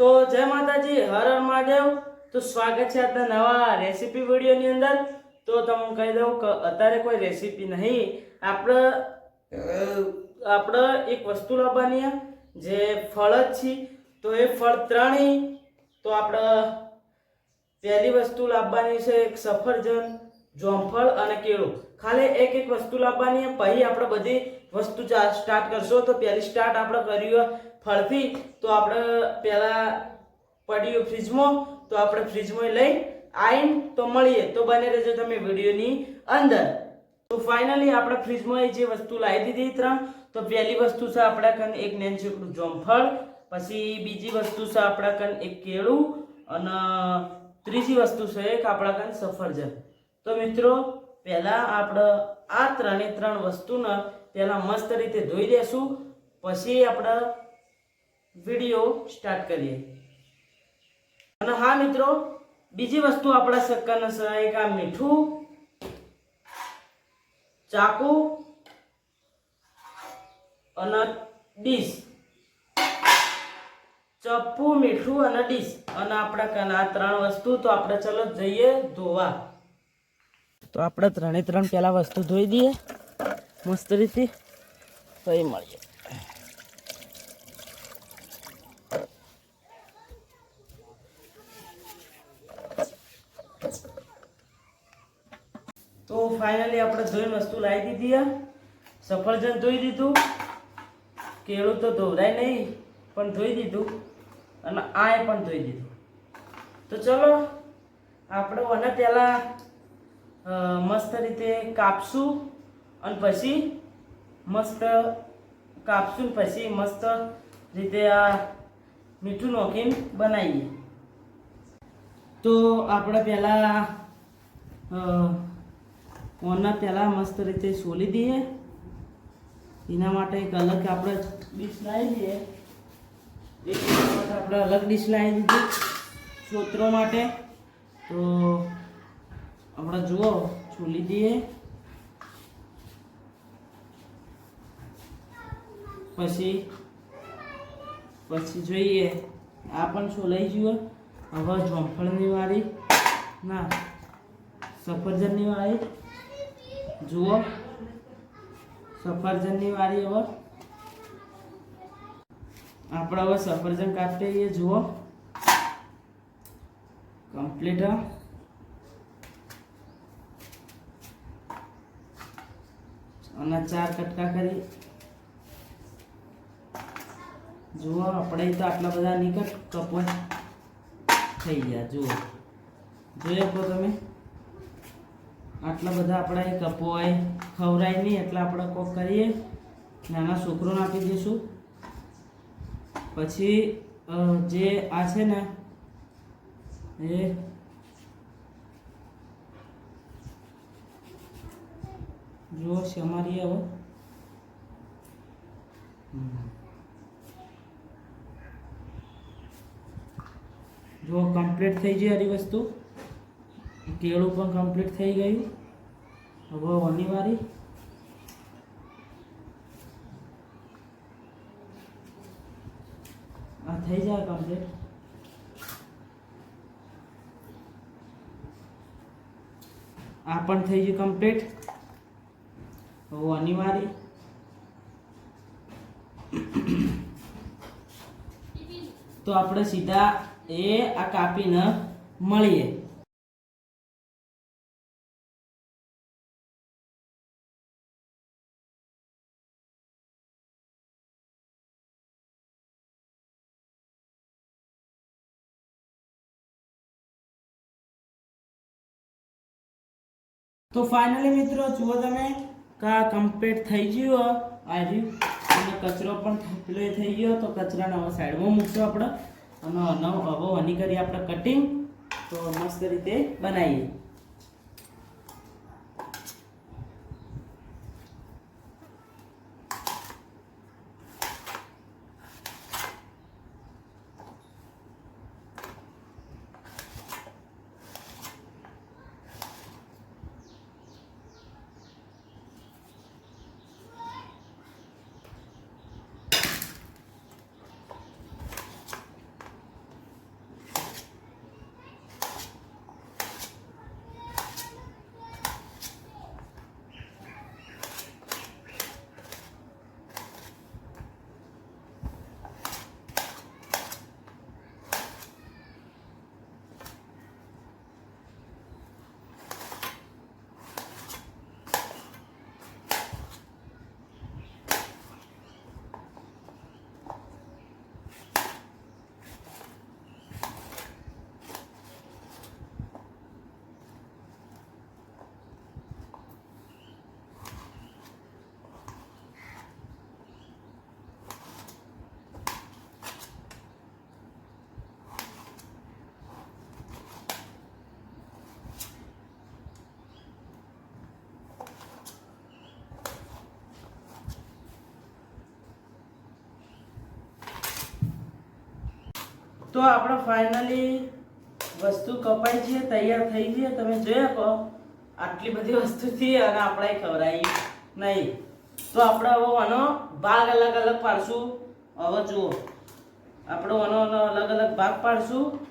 તો જય માતાજી, હર હર મહાદેવ. તો સ્વાગત છે આજના નવા રેસીપી વિડીયોની અંદર. તો તમને કહી દઉં કે અત્યારે કોઈ રેસીપી નહીં. આપણે આપણે એક વસ્તુ લાવવાની જે ફળ જ છે. તો એ ફળ ત્રણેય, તો આપણે પહેલી વસ્તુ લાવવાની છે એક સફરજન, જોમફળ અને કેળું. ખાલી એક એક વસ્તુ લાવવાની પછી આપણે બધી વસ્તુ સ્ટાર્ટ કરશો તો પહેલી સ્ટાર્ટ આપણે કર્યું ફળથી તો આપણે પહેલાં પડ્યું ફ્રીજમાં, તો આપણે ફ્રીજમાં લઈ આવીને તો મળીએ. તો બને રહેજો તમે વિડીયોની અંદર. તો ફાઇનલી આપણે ફ્રીજમાં જે વસ્તુ લાવી દીધી ત્રણ, તો પહેલી વસ્તુ છે આપણા કન એક નેનચુકડું જોમફળ, પછી બીજી વસ્તુ છે આપણા કન એક કેળું, અને ત્રીજી વસ્તુ છે એક આપણા કન સફરજન. તો મિત્રો, પહેલાં આપણે આ ત્રણે ત્રણ વસ્તુને પહેલાં મસ્ત રીતે ધોઈ દેશું પછી આપણે વીડિયો સ્ટાર્ટ કરીએ. અને હા મિત્રો, બીજી વસ્તુ આપણા શક્કરને છે એક આ મીઠું, ચાકુ અને ડીશ. ચપ્પુ, મીઠું અને ડીશ. અને આપણા કન આ ત્રણ વસ્તુ, તો આપણે ચલો જઈએ ધોવા. તો આપણે ત્રણે ત્રણ પહેલા વસ્તુ ધોઈ દઈએ. મસ્ત રીતે. પછી મળીએ તો ફાઇનલી આપણે ધોઈ વસ્તુ લાવી દીધી. સફરજન ધોઈ દીધું. કેળું તો ધોવરાય નહીં, પણ ધોઈ દીધું. અને આય પણ ધોઈ દીધું. તો ચલો, આપણે મને પહેલાં મસ્ત રીતે કાપશું અને પછી મસ્ત કાપશું પછી મસ્ત રીતે આ મીઠું નાખીને બનાવીએ. તો આપણે પહેલાં ઓના પહેલાં મસ્ત રીતે સોલી દઈએ. એના માટે એક અલગ આપણે ડીશ લાવી દઈએ. એક આપણે અલગ ડીશ લાવી દીધી સોત્રો માટે. તો આપણે જુઓ છોલી દઈએ. પછી પછી જોઈએ, આ પણ છોલાઈ જુઓ હવે જોંફળની વાળી, ના, સફરજનની વાળી. જુઓ. સફરજનની વાળી હવે. આપણે હવે સફરજન કાપીએ જુઓ. કમ્પ્લીટ અને ચાર કટકા કરી. જુઓ, આપણે તો આટલા બધા નીકળ કપો થઈ ગયા, જુઓ. જોઈ શકો તમે? આટલા બધા આપણા એ કપો હોય ખવરાય નહીં, એટલે આપણે કોક કરીએ, નાના છોકરોને આપી દઈશું. પછી જે આ છે ને, એ જુઓ સમારીએ હવે. જો કમ્પ્લીટ થઈ જાય આરી વસ્તુ. કેળું પણ કમ્પ્લીટ થઈ ગયું. હવે અનિવારી આ થઈ જાય કમ્પ્લીટ આ પણ થઈ ગયું કમ્પ્લીટ હવે અનિવારી તો આપણે સીધા એ આ કાપીને મળીએ. તો ફાઇનલી મિત્રો જુઓ તમે કા કમ્પ્લીટ થઈ ગયું આ અને કચરો પણ પેલો થઈ ગયો તો કચરાને હવે સાઈડમાં મૂકશું આપણે. અને નવ હવે હની કરી આપણે કટિંગ તો મસ્ત રીતે બનાવીએ. તો આપણે ફાઇનલી વસ્તુ કપાઈ છે, તૈયાર થઈ છે. તમે જોઈ શકો આટલી બધી વસ્તુથી અને આપણે ખવડાવી નહીં. તો આપણે હવે આનો ભાગ અલગ અલગ પાડશું. હવે જુઓ. આપણે આનો આનો અલગ અલગ ભાગ પાડશું.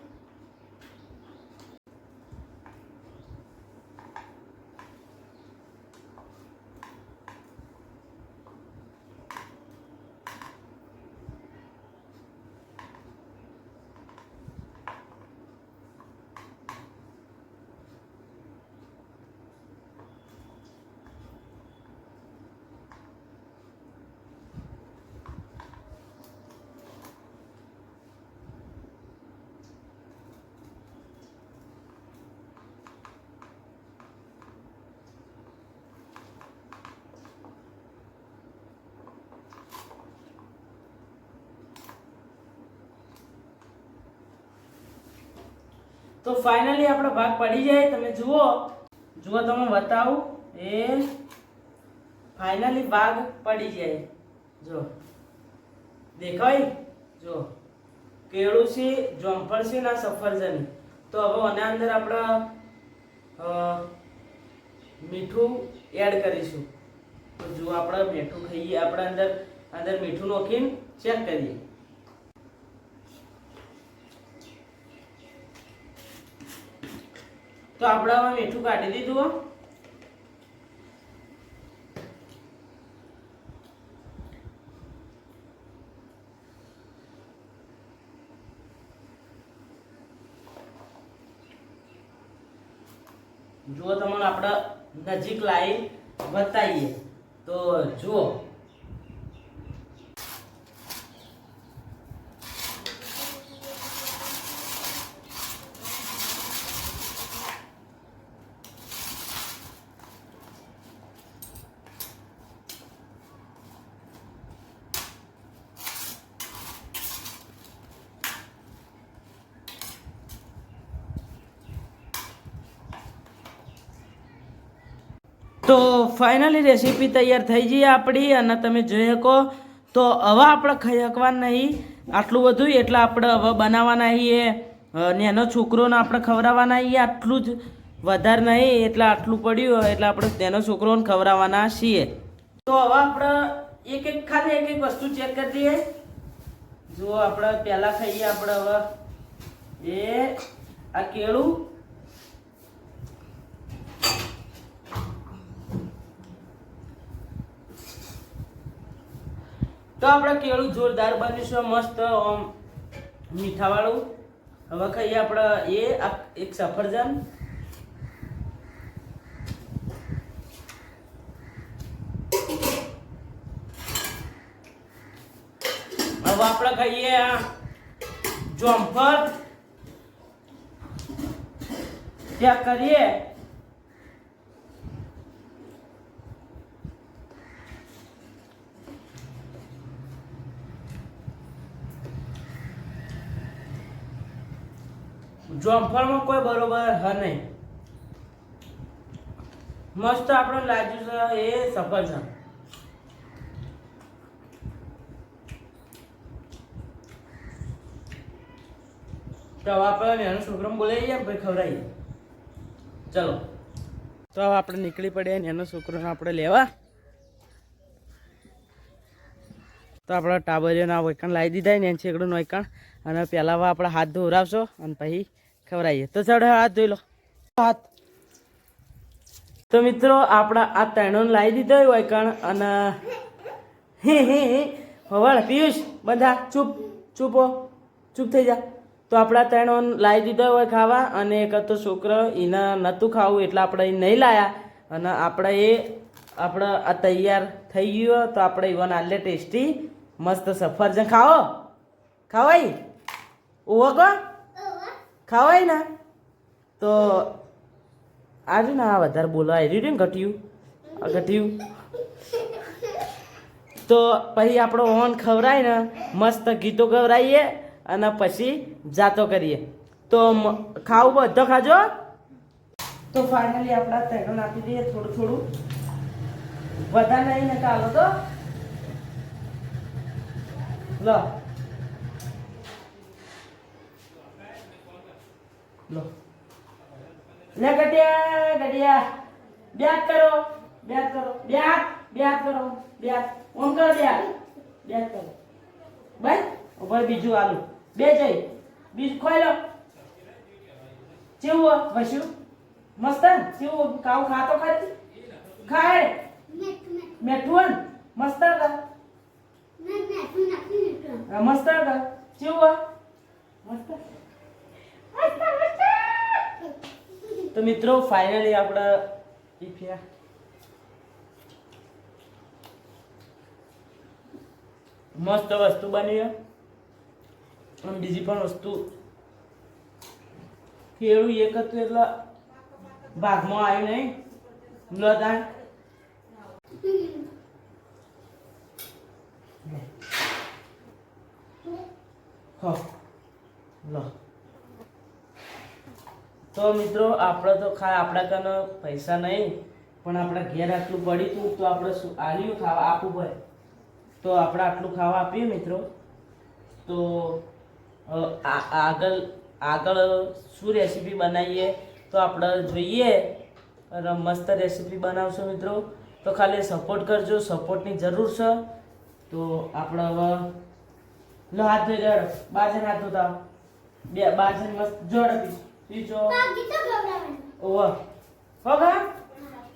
તો ફાઇનલી આપણો ભાગ પડી જાય. તમે જુઓ. જુઓ, તમે બતાવું. એ ફાઇનલી ભાગ પડી જાય. જો. દેખાય? જો. કેળું છે જોમફળ છે ના સફરજન. તો હવે આના અંદર આપણે મીઠું એડ કરીશું. તો જો આપણે મીઠું ખાઈએ. આપણે અંદર અંદર મીઠું નાખીને ચેક કરીએ. તો આપણે આમાં મીઠું કાઢી દીધું. જુઓ તમને આપણે નજીક લાવી બતાવીએ તો જુઓ તો ફાઇનલી રેસીપી તૈયાર થઈ ગઈ આપણી અને તમે જોઈ શકો. તો હવે આપણે ખાઈ શકવાના નહીં. આટલું બધું એટલે આપણે હવે બનાવવાના છીએ. ને નેનો છોકરોને આપણે ખવડાવવાના છીએ. આટલું જ વધારે નહીં એટલે આટલું પડ્યું એટલે આપણે તેનો છોકરોને ખવડાવવાના છીએ. તો હવે આપણે એક એક ખાલી એક એક વસ્તુ ચેક કરી દઈએ. જો આપણે પહેલાં ખાઈએ આપણે હવે. એ, આ કેળું. તો આપણે કેળું જોરદાર બનીશું મસ્ત, આમ મીઠાવાળું. હવે ખાઈએ આપણે એ એક સફરજન. હવે આપણે ખાઈએ આ જોમફળ. ત્યાં કરીએ. જોમફળમાં કોઈ બરોબર હ નહીં. મસ્ત આપણે લાગ્યું છે, એ સફરજન તો હવે આપણે એનો છોકરો ચલો. તો હવે આપણે નીકળી પડ્યા ને છોકરોને આપણે લેવા. તો આપણે ટાબરિયોના વૈકણ લાવી દીધા ને એને છેકડું વૈકણ અને પહેલાં આપણે હાથ ધોરાવશો અને પછી ખવડાવીએ તો ચાલો હાથ ધોઈ લો. હાથ. તો મિત્રો, આપણા આ ત્રણોને લાવી દીધો હોય કણ અને હે હે હવાળ પિયુષ, બધા ચૂપ, ચૂપો, ચૂપ થઈ જા. તો આપણા ત્રણો લાવી દીધો હોય ખાવા અને એક હતો છોકરો એને નહોતું ખાવું એટલે આપણે એ નહીં લાયા. અને આપણે એ, આપણે આ તૈયાર થઈ ગયું, તો આપણે ઈવન આલે ટેસ્ટી, મસ્ત સફરજન ખાઓ ખાવાય ઓવો કો? ખાવાય ને? તો આજે ને વધારે બોલવા રહ્યું ને ઘટ્યું ઘટ્યું તો પછી આપણો ઓન ખવરાય ને, મસ્ત ગીતો ગવરાઈએ અને પછી જાતો કરીએ. તો ખાવું બધો ખાજો? તો ફાઇનલી આપણા તેગણ આપી દઈએ થોડું થોડું. વધારે નહીં ને ચાલો તો? લો. લો. લે ગડિયા ગડિયા બ્યાત કરો બ્યાત કરો. બ્યાત બ્યાત કરો બ્યાત ઓમ કરો બ્યાત બ્યાત કરો બસ ઉપર બીજું આલુ. બે જઈ. બીજ ખોઈ લો. ચેવું ભસ્યું મસ્ત ચેવું કાવ ખાતો ખરી ખાય. મેઠું મસ્ત મસ્ત ચેવું મસ્ત મસ્ત. તો મિત્રો ફાઇનલી આપણે ઈ મસ્ત વસ્તુ બની. અને બીજી પણ વસ્તુ. ખેડું એક હતું એટલે ભાગમાં આવ્યું નહીં. લો તાણ હો. લો. તો મિત્રો, આપણે તો ખા, આપણા કને પૈસા નહીં, પણ આપણા ઘેર આટલું પડી હતું તો આપણે શું, આલ્યું ખાવા આપવું પડે તો આપણે આટલું ખાવા આપીએ મિત્રો. તો આગળ આગળ શું રેસીપી બનાવીએ? તો આપણે જોઈએ મસ્ત રેસીપી બનાવશો મિત્રો. તો ખાલી સપોર્ટ કરજો સપોર્ટની જરૂર છે. તો આપણે હવે, લો હાથ ધોઈ બાજન હાથ ધોતા. બે બાજન મસ્ત જોડ પીચો ઓવર હો કા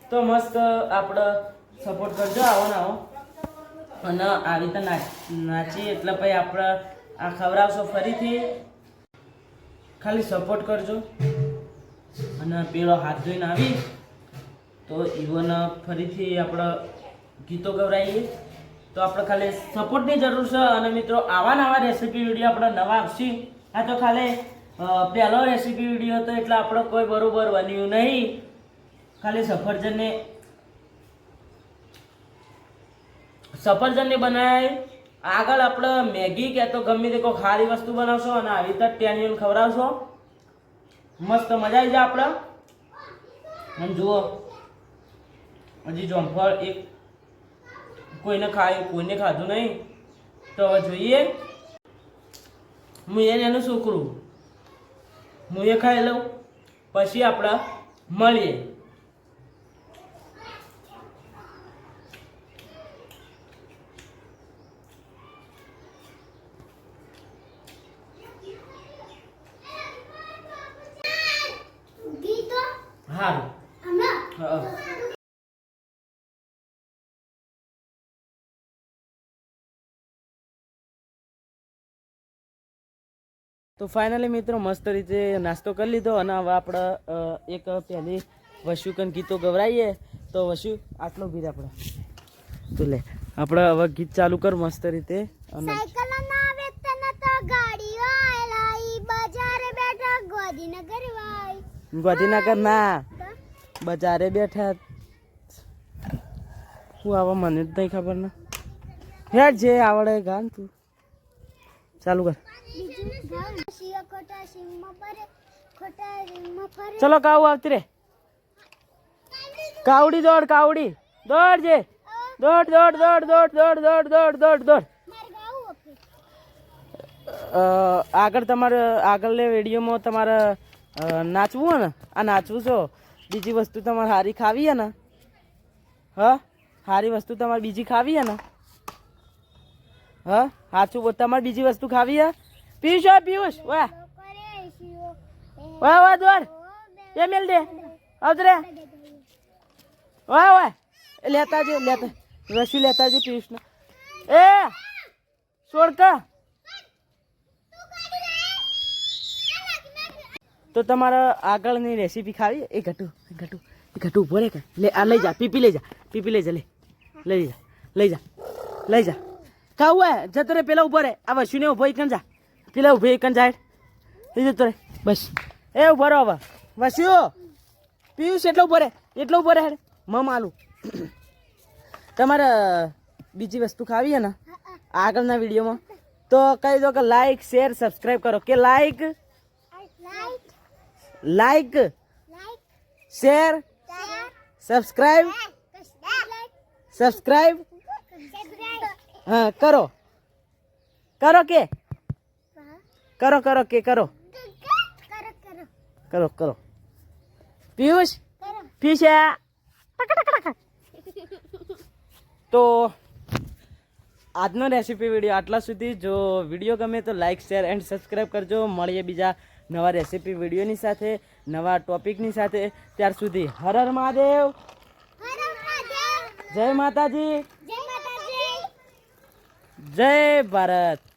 તો મસ્ત આપણે સપોર્ટ કરજો આવો ને આવો. અને આવી રીતે નાચ નાચી એટલે પછી આપણે આ ખવડાવશો ફરીથી. ખાલી સપોર્ટ કરજો. અને પેલો હાથ ધોઈને આવી. તો ઇવન ફરીથી આપણે ગીતો ગવરાઈએ. તો આપણે ખાલી સપોર્ટની જરૂર છે. અને મિત્રો આવા નવા રેસીપી વીડિયો આપણે નવા આવશે આ તો ખાલી. પહેલો રેસીપી વીડિયો હતો એટલે આપણો કોઈ બરોબર બન્યું નહીં. ખાલી સફરજનને સફરજનની બનાવે આગળ આપણે મેગી કે તો ગમે તે કોઈ ખારી વસ્તુ બનાવશો અને આવી રીતે ટેનિયન ખવડાવશો. મસ્ત મજા આવી જાય આપણે. અને જુઓ, હજી જોમફળ એક કોઈને ખાય, કોઈને ખાધું નહીં. તો જોઈએ. હું એને એનું છોકરું હું એ ખાઈ લઉં. પછી આપણે મળીએ સારું હા તો ફાઇનલી મિત્રો મસ્ત રીતે નાસ્તો કરી લીધો અને હવે આપણે એક પહેલી વશુકન ગીતો ગવરાઈએ. તો વશુ આટલો ગીત આપણે. તો લે આપણે હવે ગીત ચાલુ કર મસ્ત રીતે. અને ગાંધીનગર ના? બજારે બેઠા. હું આવા મને જ નહીં ખબર ના? યાર જે આવડે ગાન તું. ચાલુ કર. ચલો કાવું આવતી રે. કાવડી દોડ કાવડી. દોડ જે. દોડ દોડ દોડ દોડ દોડ દોડ દોડ દોડ દોડ. આગળ તમારે આગળને વિડીયોમાં તમારે નાચવું હોય ને? આ નાચવું છો? બીજી વસ્તુ તમારે સારી ખાવી હે ને? હા? સારી વસ્તુ તમારે બીજી ખાવી હે ને? હા? સાચું બોલ, તમારે બીજી વસ્તુ ખાવી હે? પીયુષ હો, પિયુષ. વાહ. વાહ વાહ, દોડ. એ મેલ દે. આવજરે વાહ વાહ. લેતા જે લેતા. રસી લેતા જે પિયુષને. એ, છોડ કા. તો તમારે આગળની રેસીપી ખાવી? એ ઘટું ઘટુ ઘટું ઊભો રે કે. લે, આ લઈ જા, પીપી લઈ જા, પીપી લઈ જા, લે. લઈ જા લઈ જા લઈ જા. ખાવું હે જતો રે પેલા ઊભો રે આ વસ્યુને ઊભો એકન જા. પેલા ઊભો એકન જાય એ જતો રે બસ. એ ઊભો રહો હવે. વસ્યુ પિયુષ એટલો ઊભો રે એટલો ઊભો રહે મમ આલુ. તમારે બીજી વસ્તુ ખાવી હે ને? આગળના વિડીયોમાં. તો કહી દો કે લાઈક શેર સબસ્ક્રાઈબ કરો. કે like like share subscribe subscribe હા કરો. કરો કે? કરો કરો કે કરો. કરો કરો. પિયુષ? કરો તો આજનો રેસીપી વીડિયો આટલા સુધી. જો વીડિયો ગમે તો લાઈક શેર એન્ડ સબસ્ક્રાઈબ કરજો. મળીએ બીજા નવા રેસીપી વિડીયોની સાથે નવા ટોપિકની સાથે. ત્યાર સુધી હર હર મહાદેવ. જય માતાજી. જય ભારત.